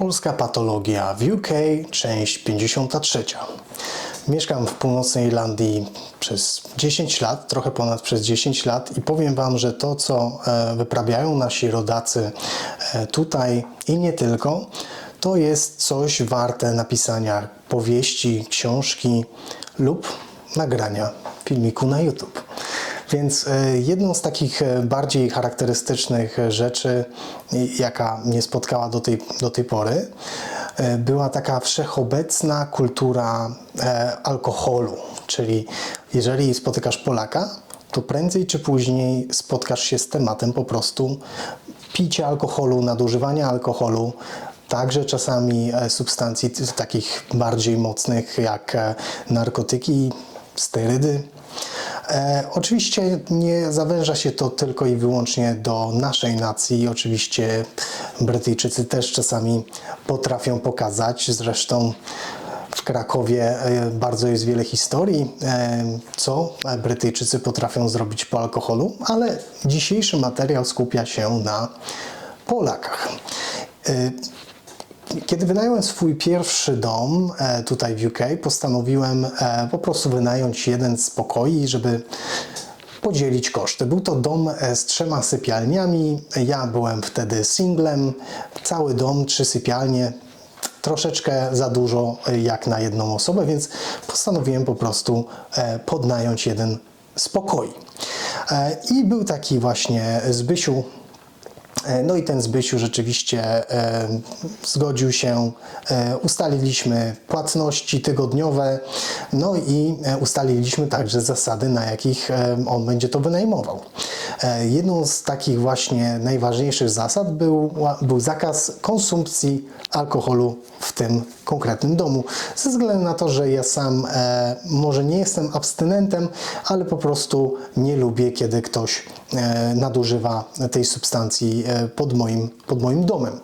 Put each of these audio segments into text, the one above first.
Polska patologia w UK, część 53. Mieszkam w północnej Irlandii przez 10 lat, trochę ponad przez 10 lat i powiem Wam, że to, co e, wyprawiają nasi rodacy e, tutaj i nie tylko, to jest coś warte napisania powieści, książki lub nagrania filmiku na YouTube. Więc e, jedną z takich e, bardziej charakterystycznych e, rzeczy, jaka mnie spotkała do tej, do tej pory, była taka wszechobecna kultura alkoholu. Czyli jeżeli spotykasz Polaka, to prędzej czy później spotkasz się z tematem po prostu picia alkoholu, nadużywania alkoholu, także czasami substancji takich bardziej mocnych jak narkotyki, sterydy. E, oczywiście nie zawęża się to tylko i wyłącznie do naszej nacji. Oczywiście Brytyjczycy też czasami potrafią pokazać. Zresztą w Krakowie e, bardzo jest wiele historii, e, co Brytyjczycy potrafią zrobić po alkoholu, ale dzisiejszy materiał skupia się na Polakach. Kiedy wynająłem swój pierwszy dom e, tutaj w UK, postanowiłem e, po prostu wynająć jeden z pokoi, żeby podzielić koszty. Był to dom e, z trzema sypialniami. Ja byłem wtedy singlem. Cały dom, trzy sypialnie. Troszeczkę za dużo jak na jedną osobę, więc postanowiłem po prostu podnająć jeden z pokoi. I był taki właśnie Zbysiu, No i ten Zbysiu rzeczywiście e, zgodził się, e, ustaliliśmy płatności tygodniowe, no i e, ustaliliśmy także zasady, na jakich e, on będzie to wynajmował. E, jedną z takich właśnie najważniejszych zasad był, był zakaz konsumpcji alkoholu w tym konkretnym domu. Ze względu na to, że ja sam e, może nie jestem abstynentem, ale po prostu nie lubię, kiedy ktoś e, nadużywa tej substancji e, pod moim, pod moim domem.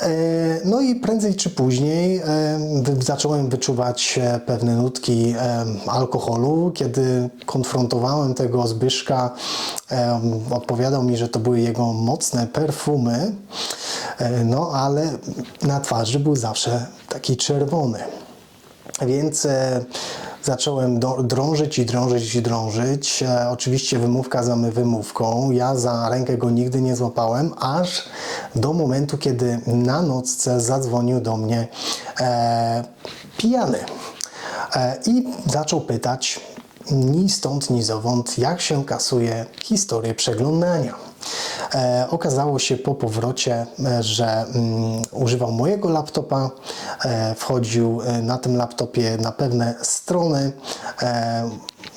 E, No i prędzej czy później e, zacząłem wyczuwać e, pewne nutki e, alkoholu. Kiedy konfrontowałem tego Zbyszka, e, odpowiadał mi, że to były jego mocne perfumy, e, no ale na twarzy był zawsze taki czerwony. Więc e, zacząłem drążyć i drążyć i drążyć. E, oczywiście wymówka za wymówką. Ja za rękę go nigdy nie złapałem, aż do momentu, kiedy na nocce zadzwonił do mnie e, pijany. E, I zaczął pytać ni stąd, ni zowąd, jak się kasuje historię przeglądania. E, okazało się po powrocie, e, że mm, używał mojego laptopa, e, wchodził na tym laptopie na pewne strony,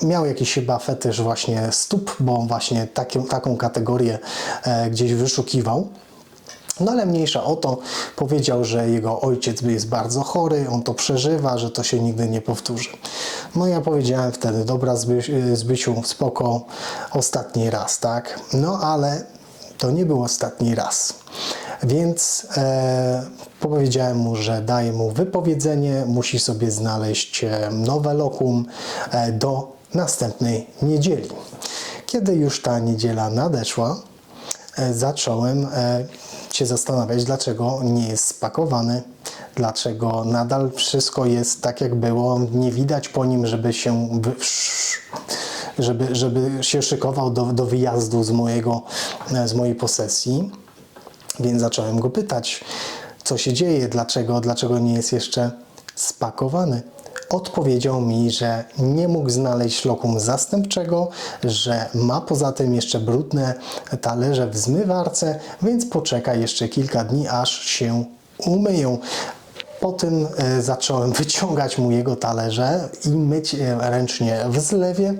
miał jakiś chyba fetysz właśnie stóp, bo właśnie taką, kategorię gdzieś wyszukiwał. No ale mniejsza o to, powiedział, że jego ojciec jest bardzo chory, on to przeżywa, że to się nigdy nie powtórzy. No ja powiedziałem wtedy, dobra Zbyś, Zbysiu, spoko, ostatni raz, tak? No ale to nie był ostatni raz. Więc e, powiedziałem mu, że daję mu wypowiedzenie, musi sobie znaleźć e, nowe lokum e, do następnej niedzieli. Kiedy już ta niedziela nadeszła, e, zacząłem się zastanawiać, dlaczego nie jest spakowany, dlaczego nadal wszystko jest tak, jak było. Nie widać po nim, żeby się, żeby, żeby się szykował do, do wyjazdu z, mojego, e, z mojej posesji. Więc zacząłem go pytać, co się dzieje, dlaczego, dlaczego nie jest jeszcze spakowany. Odpowiedział mi, że nie mógł znaleźć lokum zastępczego, że ma poza tym jeszcze brudne talerze w zmywarce, więc poczeka jeszcze kilka dni, aż się umyją. Po tym e, zacząłem wyciągać mu jego talerze i myć e, ręcznie w zlewie.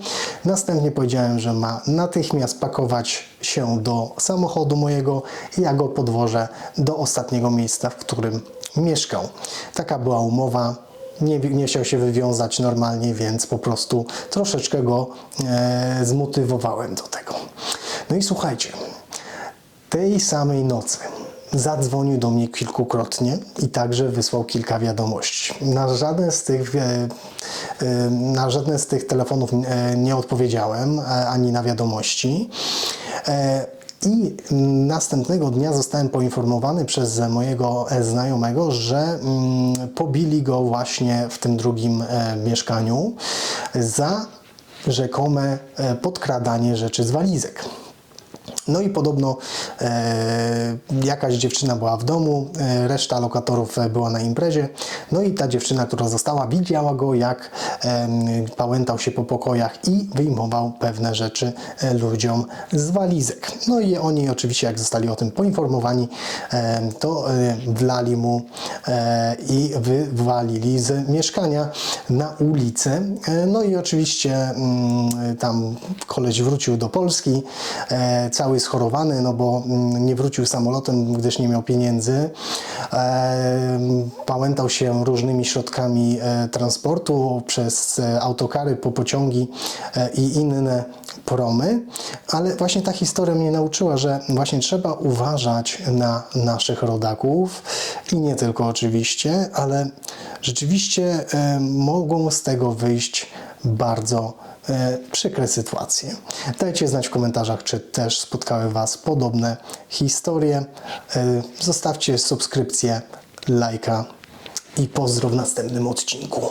Następnie powiedziałem, że ma natychmiast pakować się do samochodu mojego i ja go podwożę do ostatniego miejsca, w którym mieszkał. Taka była umowa. Nie, nie chciał się wywiązać normalnie, więc po prostu troszeczkę go e, zmotywowałem do tego. No i słuchajcie, tej samej nocy zadzwonił do mnie kilkukrotnie i także wysłał kilka wiadomości. Na żaden z tych, e, e, na żadne z tych telefonów e, nie odpowiedziałem, ani na wiadomości. I następnego dnia zostałem poinformowany przez mojego znajomego, że mm, pobili go właśnie w tym drugim e, mieszkaniu za rzekome e, podkradanie rzeczy z walizek. No i podobno e, jakaś dziewczyna była w domu, e, reszta lokatorów e, była na imprezie. No i ta dziewczyna, która została, widziała go, jak em, pałętał się po pokojach i wyjmował pewne rzeczy e, ludziom z walizek. No i oni oczywiście, jak zostali o tym poinformowani, em, to e, wlali mu e, i wywalili z mieszkania na ulicę. E, No i oczywiście mm, tam koleś wrócił do Polski, e, cały schorowany, no bo mm, nie wrócił samolotem, gdyż nie miał pieniędzy. E, Pałętał się różnymi środkami e, transportu przez e, autokary, po pociągi i inne promy, ale właśnie ta historia mnie nauczyła, że właśnie trzeba uważać na naszych rodaków i nie tylko oczywiście, ale rzeczywiście mogą z tego wyjść bardzo e, przykre sytuacje. Dajcie znać w komentarzach, czy też spotkały Was podobne historie. E, Zostawcie subskrypcję, lajka i pozdro w następnym odcinku.